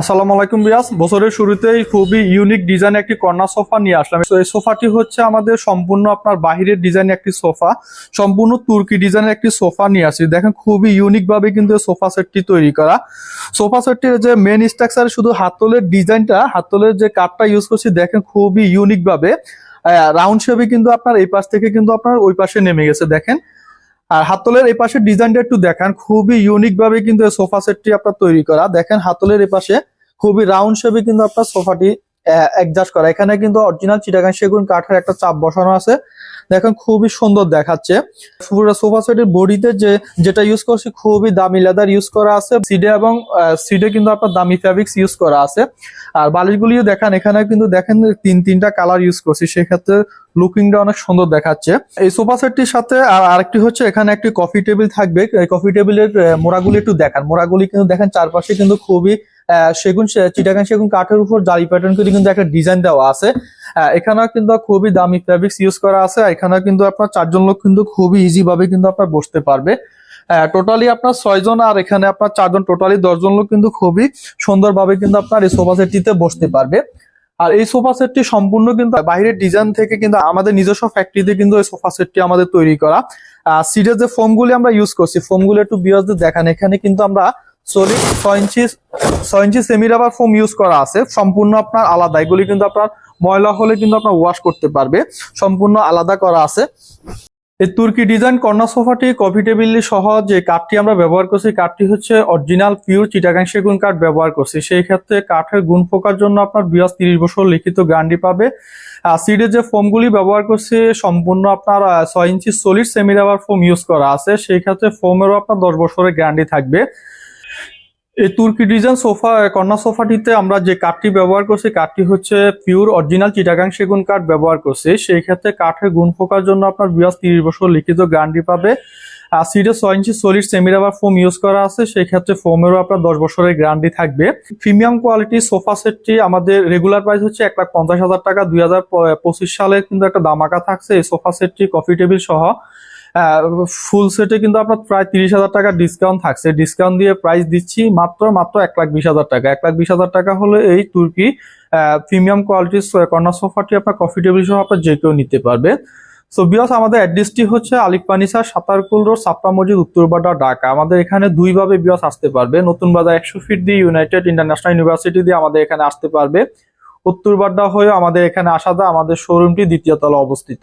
আসসালামু আলাইকুম বিয়াস। বছরের শুরুতেই খুবই ইউনিক ডিজাইন একটি কর্নার সোফা নিয়ে আসলাম। তো এই সোফাটি হচ্ছে আমাদের সম্পূর্ণ আপনার বাহিরের ডিজাইন একটি সোফা। সম্পূর্ণ তুর্কি ডিজাইনের একটি সোফা নিয়ে আসি দেখেন খুবই ইউনিক ভাবে কিন্তু এই সোফা সেটটি তৈরি করা। সোফা সেটটির যে মেন স্ট্রাকচার শুধু হাতলের ডিজাইনটা হাতলের যে কাঠটা ইউজ করছি, দেখেন খুবই ইউনিক ভাবে। রাউন্ড শেপে কিন্তু আপনার এই পাশ থেকে কিন্তু আপনার ওই পাশে নেমে গেছে। দেখেন আর হাতলের এই পাশে ডিজাইনটা একটু দেখেন, খুবই ইউনিক ভাবে কিন্তু এই সোফা সেটটি আপনার তৈরি করা। দেখেন হাতলের এই পাশে খুবই রাউন্ড শেপে কিন্তু আপনার সোফাটি অ্যাডজাস্ট করা। এখানে কিন্তু অরিজিনাল চিটাগাং সেগুন কাঠের একটা চাপ বসানো আছে। দেখেন খুবই সুন্দর দেখাচ্ছে। পুরো সোফা সেটের বডিতে যে, যেটা ইউজ করছি, খুবই দামি লেদার ইউজ করা আছে। সিডে এবং সিডে কিন্তু আপনার দামি ফ্যাব্রিক্স ইউজ করা আছে। আর বালিশগুলিও দেখেন, এখানে কিন্তু দেখেন তিন, তিনটা কালার ইউজ করছি। সেক্ষেত্রে লুকিংটা অনেক সুন্দর দেখাচ্ছে। এই সোফা সেটটির সাথে আর আরেকটি হচ্ছে, এখানে একটি কফি টেবিল থাকবে। কফি টেবিলের মোড়াগুলি একটু দেখান। মোড়াগুলি কিন্তু দেখেন, চারপাশে কিন্তু খুবই সেগুন, সে- চিটাগাং সেগুন কাঠের উপর জালি প্যাটার্ন করে কিন্তু একটা ডিজাইন দেওয়া আছে। এখানেও কিন্তু খুবই দামি ফ্যাব্রিক্স ইউজ করা আছে। এখানে কিন্তু আপনার চারজন লোক কিন্তু খুবই ইজি ভাবে কিন্তু আপনার বসতে পারবে। টোটালি আপনার ছয়জন আর এখানে আপনার চারজন টোটালি দশজন লোক কিন্তু খুবই সুন্দরভাবে কিন্তু আপনার এই সোফা সেটটিতে বসতে পারবে। আর এই সোফা সেটটি সম্পূর্ণ কিন্তু বাইরের ডিজাইন থেকে কিন্তু আমাদের নিজস্ব ফ্যাক্টরিতে কিন্তু এই সোফা সেটটি আমাদের তৈরি করা। সিডের যে ফোমগুলি আমরা ইউজ করছি ফোমগুলো একটু বিয়াসদের দেখান। এখানে কিন্তু আমরা সলিড ছয় ইঞ্চি ছয় ইঞ্চি সেমি রাবার ফোম ইউজ করা আছে। সম্পূর্ণ আপনার আলাদা। এগুলি কিন্তু আপনার ময়লা হলে কিন্তু আপনার ওয়াশ করতে পারবে। সম্পূর্ণ আলাদা করা আছে। এই তুর্কি ডিজাইন কর্নার সোফাটি কফি টেবিল সহ যে কাঠটি আমরা ব্যবহার করছি, কাঠটি হচ্ছে অরিজিনাল পিওর চিটাগাং সেগুন কাঠ ব্যবহার করছি। সেই ক্ষেত্রে কাঠের গুণ ফোকার জন্য আপনার বিয়াস তিরিশ বছর লিখিত গ্যারান্টি পাবে। সিডের যে ফোমগুলি ব্যবহার করছি, সম্পূর্ণ আপনার ছয় ইঞ্চি solid semi rubber foam use করা আছে। সেই ক্ষেত্রে ফোমেরও আপনার দশ বছরের গ্যারান্টি থাকবে। এই তুর্কি ডিজাইন সোফা কর্নার সোফাটিতে আমরা যে কাঠটি ব্যবহার করছি, কাঠটি হচ্ছে পিওর অরিজিনাল চিটাগাং সেগুন কাঠ ব্যবহার করছি। সেই ক্ষেত্রে কাঠের গুণ ফোকার জন্য আপনার বিয়াস তিরিশ বছর লিখিত গ্যারান্টি পাবে। আর সিডে ছয় ইঞ্চি solid semi rubber foam use করা আছে, সেই ক্ষেত্রে ফোমেরও আপনার দশ বছরের গ্যারান্টি থাকবে। প্রিমিয়াম কোয়ালিটি সোফা সেটটি আমাদের রেগুলার প্রাইস হচ্ছে এক লাখ পঞ্চাশ হাজার টাকা। দুই হাজার পঁচিশ সালে কিন্তু একটা দামাকা থাকছে এই সোফা সেটটি, কফি টেবিল সহ। ফুল সেটে কিন্তু আপনার প্রায় তিরিশ হাজার টাকা ডিসকাউন্ট থাকছে। ডিসকাউন্ট দিয়ে প্রাইস দিচ্ছি মাত্র মাত্র এক লাখ বিশ হাজার টাকা। এক লাখ বিশ হাজার টাকা হলে এই তুর্কি প্রিমিয়াম কোয়ালিটির কর্নার সোফাটি আপনার কফি টেবিল আপনার যে কেউ নিতে পারবে। সো বিয়স, আমাদের অ্যাড্রেসটি হচ্ছে আলিফ পানিসা সাতারকুল রোড সাপ্তা মসজিদ উত্তরবাড্ডা ঢাকা। আমাদের এখানে দুইভাবে বিয়স আসতে পারবে। নতুন বাজার একশো ফিট দিয়ে ইউনাইটেড ইন্টারন্যাশনাল ইউনিভার্সিটি দিয়ে আমাদের এখানে আসতে পারবে। উত্তরবাড্ডা হয়ে আমাদের এখানে আসা যায়, আমাদের শোরুমটি দ্বিতীয় তলা অবস্থিত।